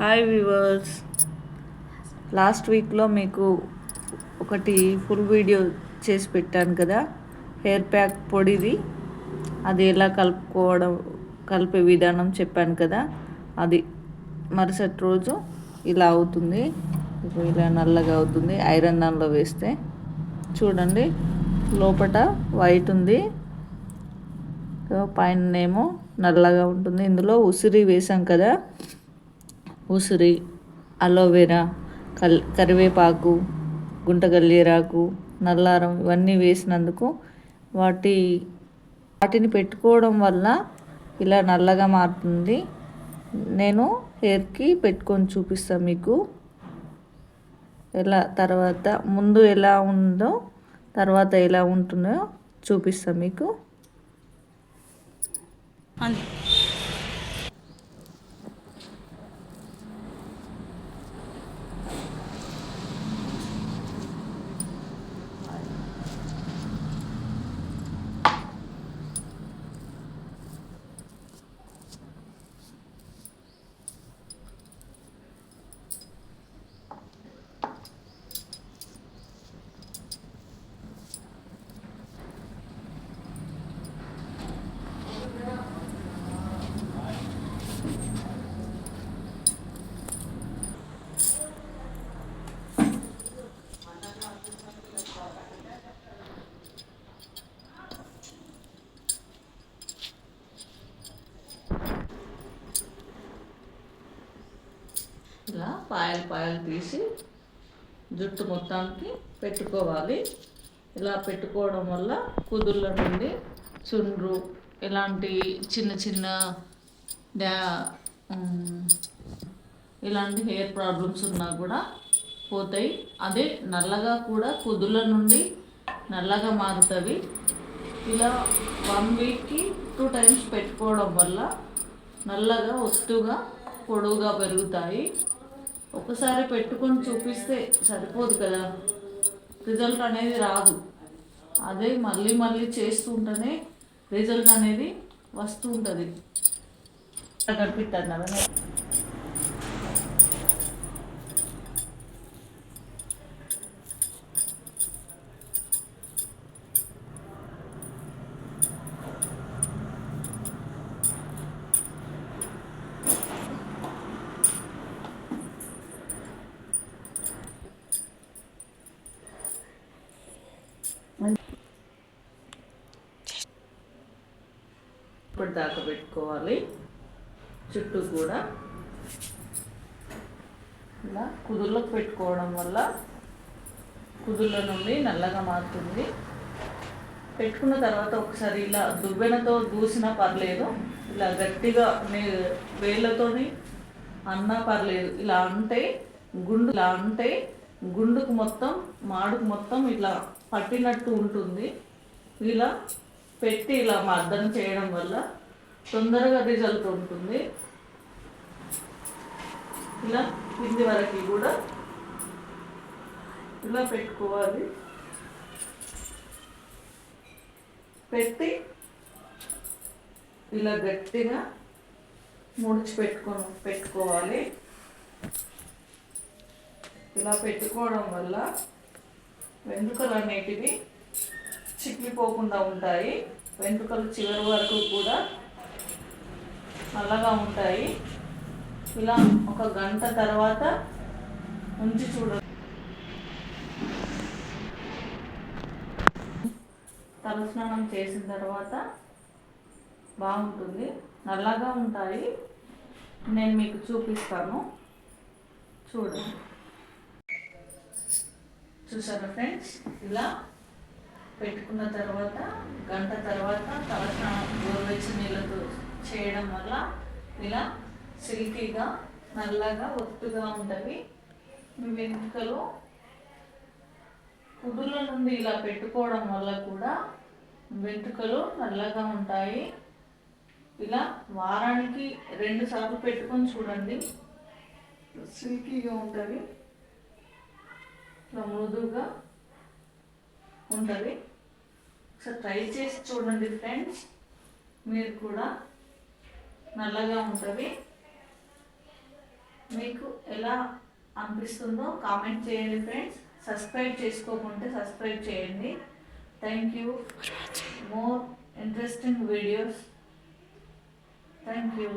Hi viewers last వీక్లో మీకు ఒకటి ఫుల్ వీడియో చేసి పెట్టాను కదా? హెయిర్ ప్యాక్ పొడిది. అది ఎలా కలుపుకోవడం కలిపే విధానం చెప్పాను కదా? అది మరుసటి రోజు ఇలా అవుతుంది. ఇలా నల్లగా అవుతుంది. ఐరన్ దానిలో వేస్తే చూడండి లోపట వైట్ ఉంది. పైన ఏమో నల్లగా ఉంటుంది. ఇందులో ఉసిరి వేసాం కదా? ఉసిరి అలోవెరా కల్ కరివేపాకు గుంటగల్లీరాకు నల్లారం ఇవన్నీ వేసినందుకు వాటి వాటిని పెట్టుకోవడం వల్ల ఇలా నల్లగా మారుతుంది. నేను హెయిర్కి పెట్టుకొని చూపిస్తాను మీకు. ఎలా తర్వాత ముందు ఎలా ఉందో తర్వాత ఎలా ఉంటుందో చూపిస్తాను మీకు. అంతే ఇలా పాయలు పాయలు తీసి జుట్టు మొత్తానికి పెట్టుకోవాలి. ఇలా పెట్టుకోవడం వల్ల కుదుళ్ళ నుండి చుండ్రు ఇలాంటి చిన్న చిన్న డా ఇలాంటి హెయిర్ ప్రాబ్లమ్స్ ఉన్నా కూడా పోతాయి. అదే నల్లగా కూడా కుదుల నుండి నల్లగా మారుతుంది ఇలా వన్ వీక్కి టూ టైమ్స్ పెట్టుకోవడం వల్ల నల్లగా ఒత్తుగా పొడవుగా పెరుగుతాయి. ఒకసారి పెట్టుకొని చూపిస్తే సరిపోదు కదా. రిజల్ట్ అనేది రాదు. అదే మళ్ళీ మళ్ళీ చేస్తూ ఉంటేనే రిజల్ట్ అనేది వస్తూ ఉంటుంది. కనిపిస్తాను కదా ఇప్పుడు దాకా పెట్టుకోవాలి. చుట్టూ కూడా. ఇలా కుదుర్లకు పెట్టుకోవడం వల్ల కుదుర్ల నుండి నల్లగా మారుతుంది. పెట్టుకున్న తర్వాత ఒకసారి ఇలా దువ్వెనతో దూసినా పర్లేదు. ఇలా గట్టిగా నే వేళ్ళతోని అన్నా పర్లేదు. ఇలా అంటే గుండు ఇలా అంటే గుండుకు మొత్తం మాడుకు మొత్తం ఇట్లా పట్టినట్టు ఉంటుంది. ఇలా పెట్టి ఇలా మర్దన చేయడం వల్ల తొందరగా రిజల్ట్ ఉంటుంది. ఇలా కింది వరకు కూడా ఇలా పెట్టుకోవాలి. పెట్టి ఇలా గట్టిగా ముడిచి పెట్టుకో పెట్టుకోవాలి. ఇలా పెట్టుకోవడం వల్ల వెంట్రుకలు అనేటివి చిక్కిపోకుండా ఉంటాయి. వెంట్రుకలు చివరి వరకు కూడా నల్లగా ఉంటాయి. ఇలా ఒక గంట తర్వాత ఉంచి చూడ తలస్నానం చేసిన తర్వాత బాగుంటుంది. నల్లగా ఉంటాయి. నేను మీకు చూపిస్తాను. చూడండి. చూసారా ఫ్రెండ్స్? ఇలా పెట్టుకున్న తర్వాత గంట తర్వాత తలస్నానం గోరువెచ్చని నీళ్ళతో చేయడం వల్ల ఇలా సిల్కీగా నల్లగా ఒత్తుగా ఉంటుంది. మీ వెంట్రుకలు కుదుర్ల నుండి ఇలా పెట్టుకోవడం వల్ల కూడా వెంట్రుకలు నల్లగా ఉంటాయి. ఇలా వారానికి రెండు సార్లు పెట్టుకొని చూడండి. సిల్కీగా ఉంటుంది. ఇలా మృదువుగా ఉంటుంది. ఒకసారి ట్రై చేసి చూడండి ఫ్రెండ్స్. మీరు కూడా నల్లగా ఉంటుంది. మీకు ఎలా అనిపిస్తుందో కామెంట్ చేయండి ఫ్రెండ్స్. సబ్స్క్రైబ్ చేసుకోకుంటే సబ్స్క్రైబ్ చేయండి. Thank you more interesting videos thank you